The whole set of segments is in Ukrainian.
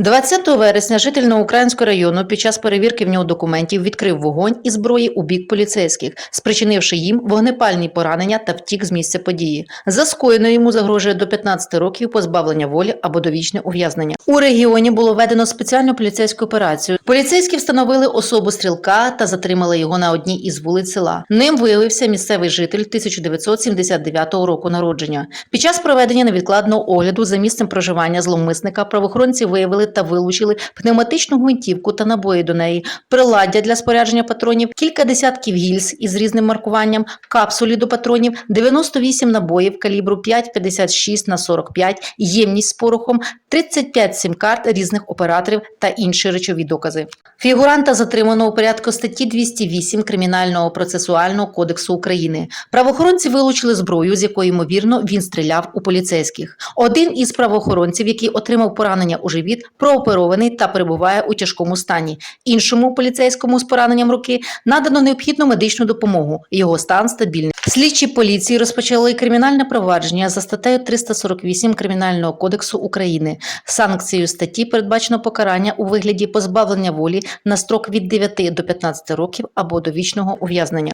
20 вересня житель Новоукраїнського району під час перевірки в нього документів відкрив вогонь із зброї у бік поліцейських, спричинивши їм вогнепальні поранення та втік з місця події. За скоєне йому загрожує до 15 років позбавлення волі або довічне ув'язнення. У регіоні було введено спеціальну поліцейську операцію. Поліцейські встановили особу стрілка та затримали його на одній із вулиць села. Ним виявився місцевий житель 1979 року народження. Під час проведення невідкладного огляду за місцем проживання зловмисника правоохоронці виявили та вилучили пневматичну гвинтівку та набої до неї, приладдя для спорядження патронів, кілька десятків гільз із різним маркуванням, капсулі до патронів, 98 набоїв калібру 5,56 на 45, ємність з порохом, 35 сім-карт різних операторів та інші речові докази. Фігуранта затримано у порядку статті 208 Кримінального процесуального кодексу України. Правоохоронці вилучили зброю, з якої ймовірно він стріляв у поліцейських. Один із правоохоронців, який отримав поранення у живіт, прооперований та перебуває у тяжкому стані. Іншому поліцейському з пораненням руки надано необхідну медичну допомогу. Його стан стабільний. Слідчі поліції розпочали кримінальне провадження за статтею 348 Кримінального кодексу України. Санкцією статті передбачено покарання у вигляді позбавлення волі на строк від 9 до 15 років або довічного ув'язнення.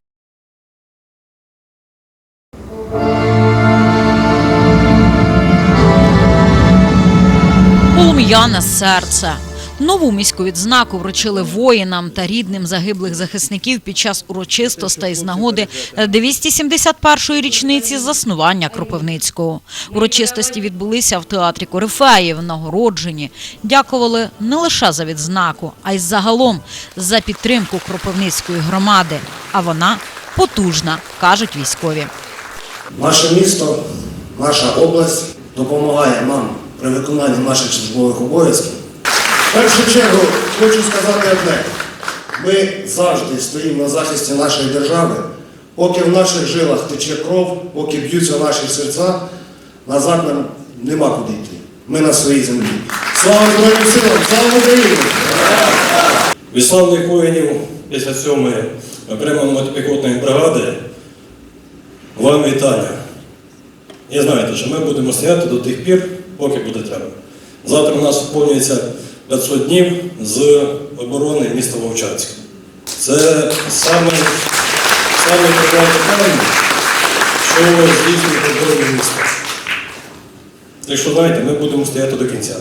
Полум'яне серце. Нову міську відзнаку вручили воїнам та рідним загиблих захисників під час урочистостей з нагоди 271-ї річниці заснування Кропивницького. Урочистості відбулися в театрі Корифеїв, нагороджені. Дякували не лише за відзнаку, а й загалом за підтримку Кропивницької громади. А вона потужна, кажуть військові. Наше місто, наша область допомагає нам при виконанні наших службових обов'язків. В першу чергу хочу сказати одне. Ми завжди стоїмо на захисті нашої держави, поки в наших жилах тече кров, поки б'ються наші серця, назад нам нема куди йти. Ми на своїй землі. Слава Збройним силам! Слава Україні! Від славних воїнів 57-ї окремої мотопіхотної бригади вам вітання. І знаєте, що ми будемо стояти до тих пір, поки буде треба. Завтра у нас виповнюється 500 днів з оборони міста Вовчанська. Це саме, саме таке питання, що здійснює оборону міста. Так що знаєте, ми будемо стояти до кінця.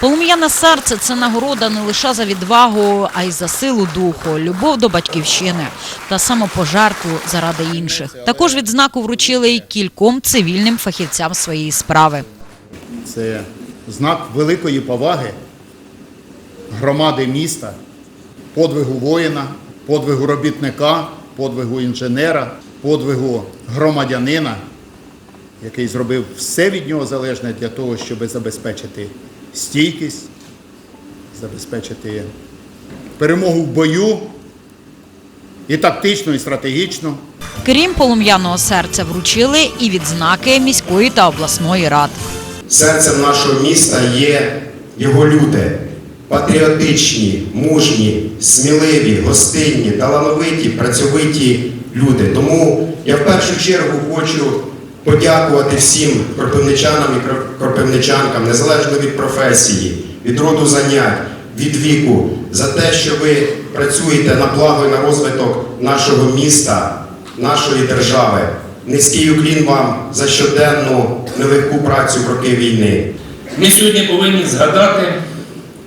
Полум'яне серце це нагорода не лише за відвагу, а й за силу духу, любов до батьківщини та самопожертву заради інших. Також відзнаку вручили й кільком цивільним фахівцям своєї справи. Це знак великої поваги громади міста, подвигу воїна, подвигу робітника, подвигу інженера, подвигу громадянина, який зробив все від нього залежне для того, щоб забезпечити стійкість, забезпечити перемогу в бою і тактично, і стратегічно. Крім полум'яного серця, вручили і відзнаки міської та обласної рад. Серцем нашого міста є його люди. Патріотичні, мужні, сміливі, гостинні, талановиті, працьовиті люди. Тому я в першу чергу хочу подякувати всім кропивничанам і кропивничанкам, незалежно від професії, від роду занять, від віку, за те, що ви працюєте на благо і на розвиток нашого міста, нашої держави. Низький уклін вам за щоденну нелегку працю в роки війни. Ми сьогодні повинні згадати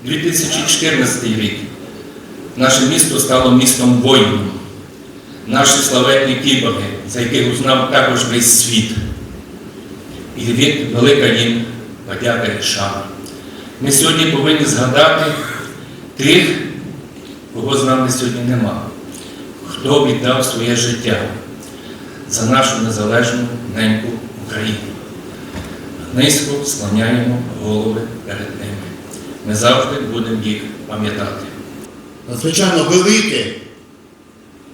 2014 рік. Наше місто стало містом воїнів. Наші славетні кіборги, за яких узнав також весь світ. І від велика їм подяка і шана. Ми сьогодні повинні згадати тих, кого з нами сьогодні нема, хто віддав своє життя за нашу незалежну неньку Україну. Низько склоняємо голови перед ними. Ми завжди будемо їх пам'ятати. надзвичайно велике,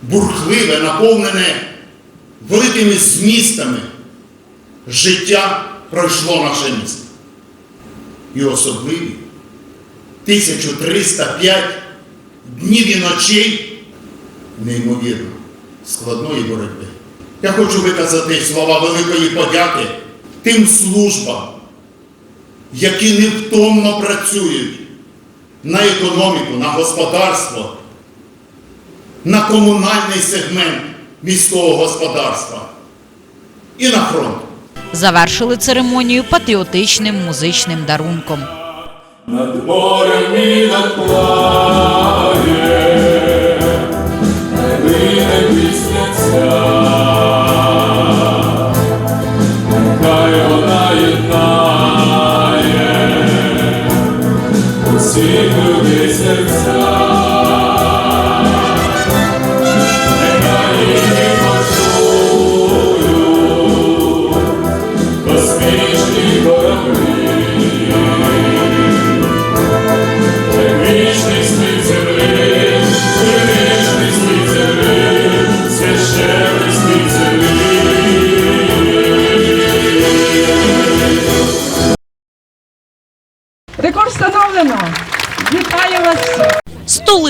бурхливе, наповнене великими змістами життя пройшло наше місто. І особливі 1305 днів і ночей неймовірно складної боротьби. Я хочу виказати слова великої подяки тим службам, які невтомно працюють на економіку, на господарство, на комунальний сегмент міського господарства і на фронт. Завершили церемонію патріотичним музичним дарунком. Над морем і над плає, усіх людей серця.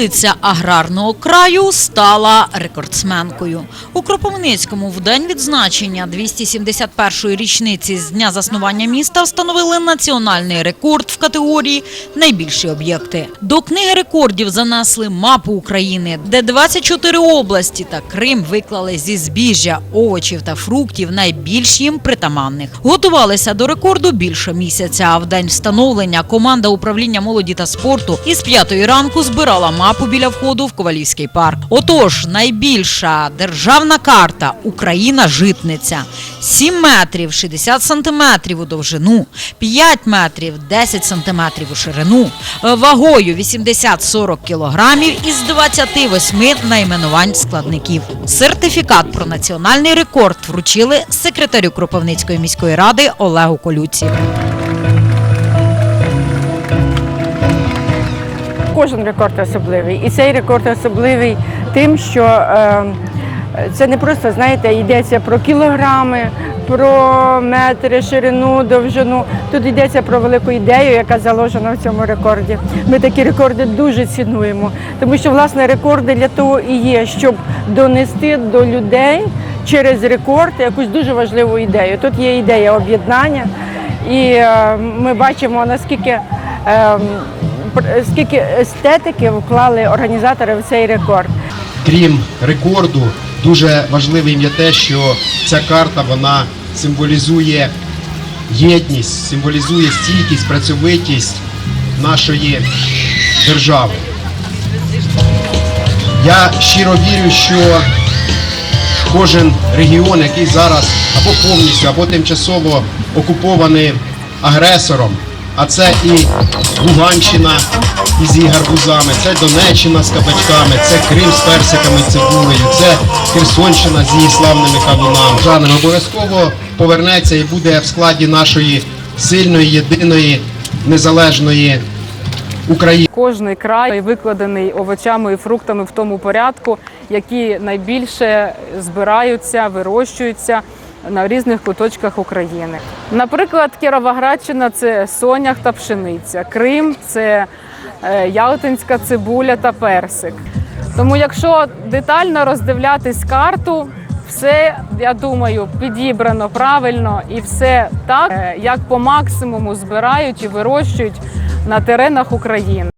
Столиця аграрного краю стала рекордсменкою. У Кропивницькому в день відзначення 271-ї річниці з дня заснування міста встановили національний рекорд в категорії найбільші об'єкти. До книги рекордів занесли мапу України, де 24 області та Крим виклали зі збіжжя, овочів та фруктів найбільш їм притаманних. Готувалися до рекорду більше місяця. А в день встановлення команда управління молоді та спорту із п'ятої ранку збирала мапу біля входу в Ковалівський парк. Отож, найбільша державна карта Україна житниця 7 метрів 60 сантиметрів у довжину, 5 метрів 10 сантиметрів у ширину, вагою 80-40 кілограмів із 28 найменувань складників. Сертифікат про національний рекорд вручили секретарю Кропивницької міської ради Олегу Колюці. Кожен рекорд особливий. І цей рекорд особливий тим, що е, це не просто, знаєте, йдеться про кілограми, про метри, ширину, довжину. Тут йдеться про велику ідею, яка заложена в цьому рекорді. Ми такі рекорди дуже цінуємо, тому що власне рекорди для того і є, щоб донести до людей через рекорд якусь дуже важливу ідею. Тут є ідея об'єднання, і е, ми бачимо наскільки. е, Скільки естетики вклали організатори в цей рекорд. Крім рекорду, дуже важливим є те, що ця карта вона символізує єдність, символізує стійкість, працьовитість нашої держави. Я щиро вірю, що кожен регіон, який зараз або повністю, або тимчасово окупований агресором, а це і Луганщина із її гарбузами, це Донеччина з кабачками, це Крим з персиками, цибулею, це Херсонщина з її славними кавунами. Жаном обов'язково повернеться і буде в складі нашої сильної, єдиної, незалежної України. Кожний край викладений овочами і фруктами в тому порядку, які найбільше збираються, вирощуються на різних куточках України. Наприклад, Кіровоградщина це сонях та пшениця, Крим це е, ялтинська цибуля та персик. Тому, якщо детально роздивлятись карту, все, я думаю, підібрано правильно і все так, е, як по максимуму збирають і вирощують на теренах України.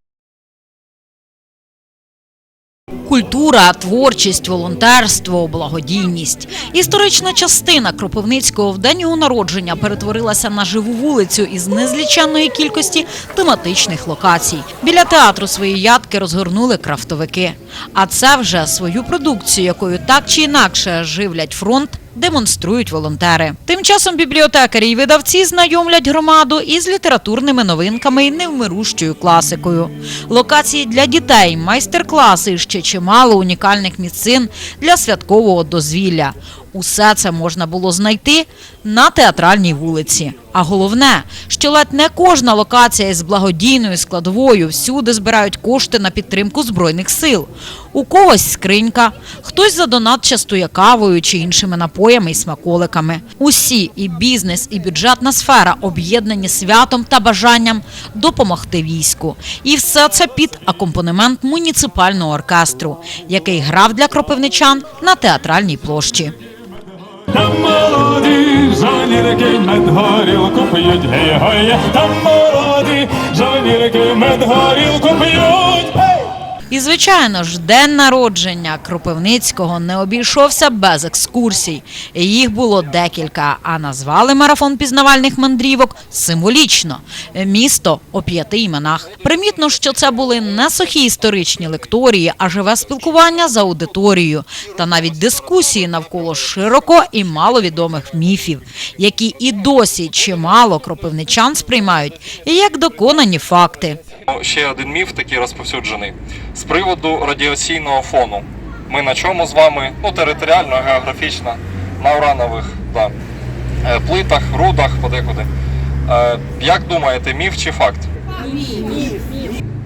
Культура, творчість, волонтерство, благодійність. Історична частина Кропивницького в день його народження перетворилася на живу вулицю із незліченної кількості тематичних локацій. Біля театру свої ядки розгорнули крафтовики. А це вже свою продукцію, якою так чи інакше живлять фронт. Демонструють волонтери. Тим часом бібліотекарі й видавці знайомлять громаду із літературними новинками і невмирущою класикою. Локації для дітей, майстер-класи ще чимало унікальних місцин для святкового дозвілля. Усе це можна було знайти на театральній вулиці. А головне, що ледь не кожна локація із благодійною складовою всюди збирають кошти на підтримку збройних сил. У когось скринька, хтось за донат частує кавою чи іншими напоями і смаколиками. Усі і бізнес, і бюджетна сфера об'єднані святом та бажанням допомогти війську. І все це під акомпанемент муніципального оркестру, який грав для кропивничан на театральній площі. Там мед горілку п'ють, гей-гой, там мороди, раді, жовнірки мед горілку п'ють. І, звичайно ж, день народження Кропивницького не обійшовся без екскурсій. Їх було декілька, а назвали марафон пізнавальних мандрівок символічно – місто о п'яти іменах. Примітно, що це були не сухі історичні лекторії, а живе спілкування з аудиторією та навіть дискусії навколо широко і маловідомих міфів, які і досі чимало кропивничан сприймають як доконані факти. Ще один міф такий розповсюджений з приводу радіаційного фону. Ми на чому з вами? Ну, територіально, географічно, на уранових да, е, плитах, рудах, подекуди. Е, Як думаєте, міф чи факт?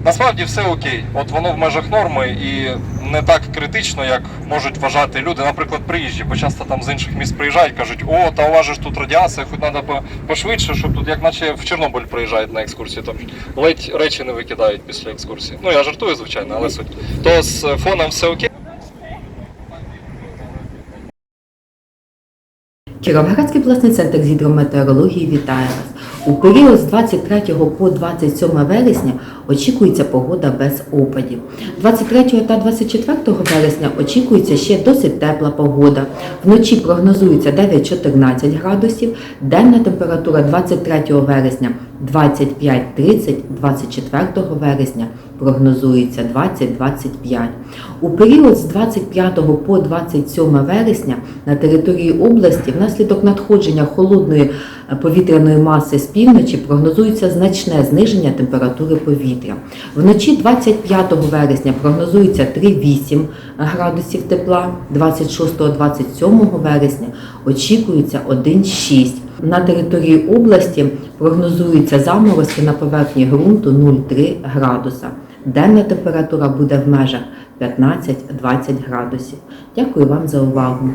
Насправді все окей. От воно в межах норми і не так критично, як можуть вважати люди, наприклад, приїжджі, бо часто там з інших міст приїжджають, кажуть, о, та у вас же ж тут радіація, хоч треба пошвидше, щоб тут, як наче в Чорнобиль приїжджають на екскурсію, там ледь речі не викидають після екскурсії. Ну я жартую, звичайно, але суть. То з фоном все окей. Кіровоградський обласний центр з гідрометеорології вітає вас. У період з 23 по 27 вересня очікується погода без опадів. 23 та 24 вересня очікується ще досить тепла погода. Вночі прогнозується 9-14 градусів, денна температура 23 вересня 25-30, 24 вересня прогнозується 20-25. У період з 25 по 27 вересня на території області внаслідок надходження холодної е, повітряної маси з півночі прогнозується значне зниження температури повітря. Вночі 25 вересня прогнозується 3-8 градусів тепла, 26-27 вересня очікується 1-6. На території області прогнозуються заморозки на поверхні ґрунту 0,3 градуса. Денна температура буде в межах 15-20 градусів. Дякую вам за увагу.